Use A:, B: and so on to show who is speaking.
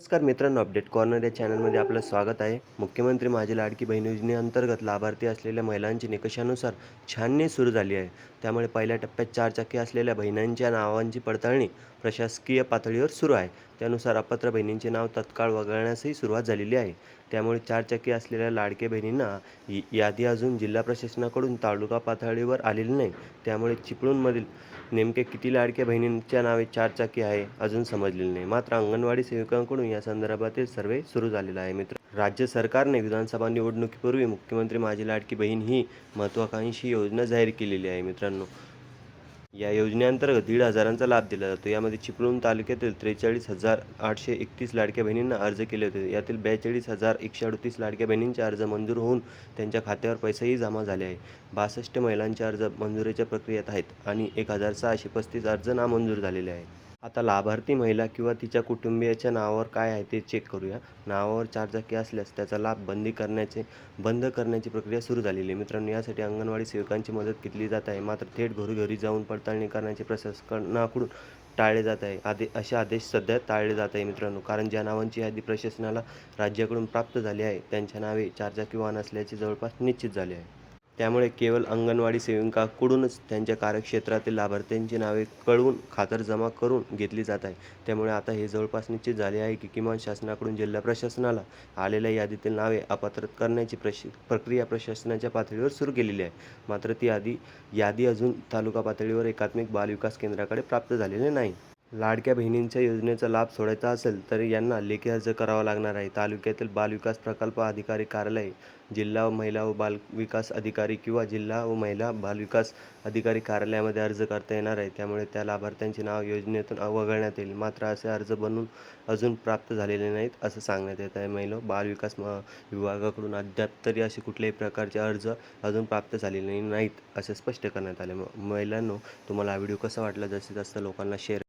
A: नमस्कार मित्रांनो update corner या चॅनलमध्ये आपलं स्वागत आहे. मुख्यमंत्री माझी लाडकी बहीण योजनेअंतर्गत लाभार्थी असलेल्या महिलांची निकषानुसार छाननी सुरू झाली आहे. त्यामुळे पहिल्या टप्प्यात चारचाकी असलेल्या बहिणींच्या नावांची पडताळणी प्रशासकीय पातळीवर सुरू आहे. त्यानुसार अपात्र बहिणींचे नाव तत्काळ वगळण्यासही सुरुवात झालेली आहे. त्यामुळे चार चाकी असलेल्या लाडक्या बहिणींना यादी अजून जिल्हा प्रशासनाकडून तालुका पातळीवर आलेली नाही. त्यामुळे चिपळूणमधील नेमके किती लाडक्या बहिणींच्या नावे चारचाकी आहे अजून समजलेली नाही. मात्र अंगणवाडी सेविकांकडून या संदर्भातील सर्वे सुरू झालेला आहे मित्र राज्य सरकारने विधानसभा निवडणुकीपूर्वी मुख्यमंत्री माझी लाडकी बहीण ही महत्त्वाकांक्षी योजना जाहीर केलेली आहे मित्रांनो. या योजनेअंतर्गत दीड हजारांचा लाभ दिला जातो. यामध्ये चिपळूण तालुक्यातील त्रेचाळीस हजार आठशे एकतीस लाडक्या बहिणींना अर्ज केले होते. यातील बेचाळीस हजार एकशे अडतीस लाडक्या बहिणींचे अर्ज मंजूर होऊन त्यांच्या खात्यावर पैसेही जमा झाले आहे. बासष्ट महिलांचे अर्ज मंजुरीच्या प्रक्रियेत आहेत आणि एक हजार सहाशे पस्तीस अर्ज नामंजूर झालेले आहे आता लाभार्थी महिला किंवा तिच्या कुटुंबियाच्या नावावर काय आहे ते चेक करूया. नावावर चारचाकी असल्यास त्याचा लाभ बंदी करण्याचे बंद करण्याची प्रक्रिया सुरू झालेली आहे. मित्रांनो यासाठी अंगणवाडी सेवकांची मदत घेतली जात आहे. मात्र थेट घरोघरी जाऊन पडताळणी करण्याचे प्रशासनाकडून टाळले जात आहे. आदे असे आदेश सध्या टाळले जात आहे मित्रांनो कारण ज्या नावांची यादी प्रशासनाला राज्याकडून प्राप्त झाली आहे त्यांच्या नावे चारचाकी वाहन असल्याचे जवळपास निश्चित झाले आहे. त्यामुळे केवळ अंगणवाडी सेविकांकडूनच त्यांच्या कार्यक्षेत्रातील लाभार्थ्यांची नावे कळवून खातरजमा करून घेतली जात आहे. त्यामुळे आता हे जवळपास निश्चित झाले आहे की किमान शासनाकडून जिल्हा प्रशासनाला आलेल्या यादीतील नावे अपात्र करण्याची प्रश प्रक्रिया प्रशासनाच्या पातळीवर सुरू केलेली आहे. मात्र ती आधी यादी अजून तालुका पातळीवर एकात्मिक बालविकास केंद्राकडे प्राप्त झालेली नाही. लाडक्या बहिणींच्या योजनेचा लाभ सोडायचा असेल तर यांना लेखी अर्ज करावा लागणार आहे. तालुक्यातील बालविकास प्रकल्प अधिकारी कार्यालय जिल्हा व महिला व बाल विकास अधिकारी किंवा जिल्हा व महिला बालविकास अधिकारी कार्यालयामध्ये अर्ज करता येणार आहे. त्यामुळे त्या लाभार्थ्यांचे नाव योजनेतून वगळण्यात येईल. मात्र असे अर्ज बनून अजून प्राप्त झालेले नाहीत असं सांगण्यात येत आहे. महिला बालविकास म विभागाकडून अद्याप तरी असे कुठल्याही प्रकारचे अर्ज अजून प्राप्त झालेले नाहीत असे स्पष्ट करण्यात आले. महिलांनो तुम्हाला हा व्हिडिओ कसा वाटला? जास्तीत जास्त लोकांना शेअर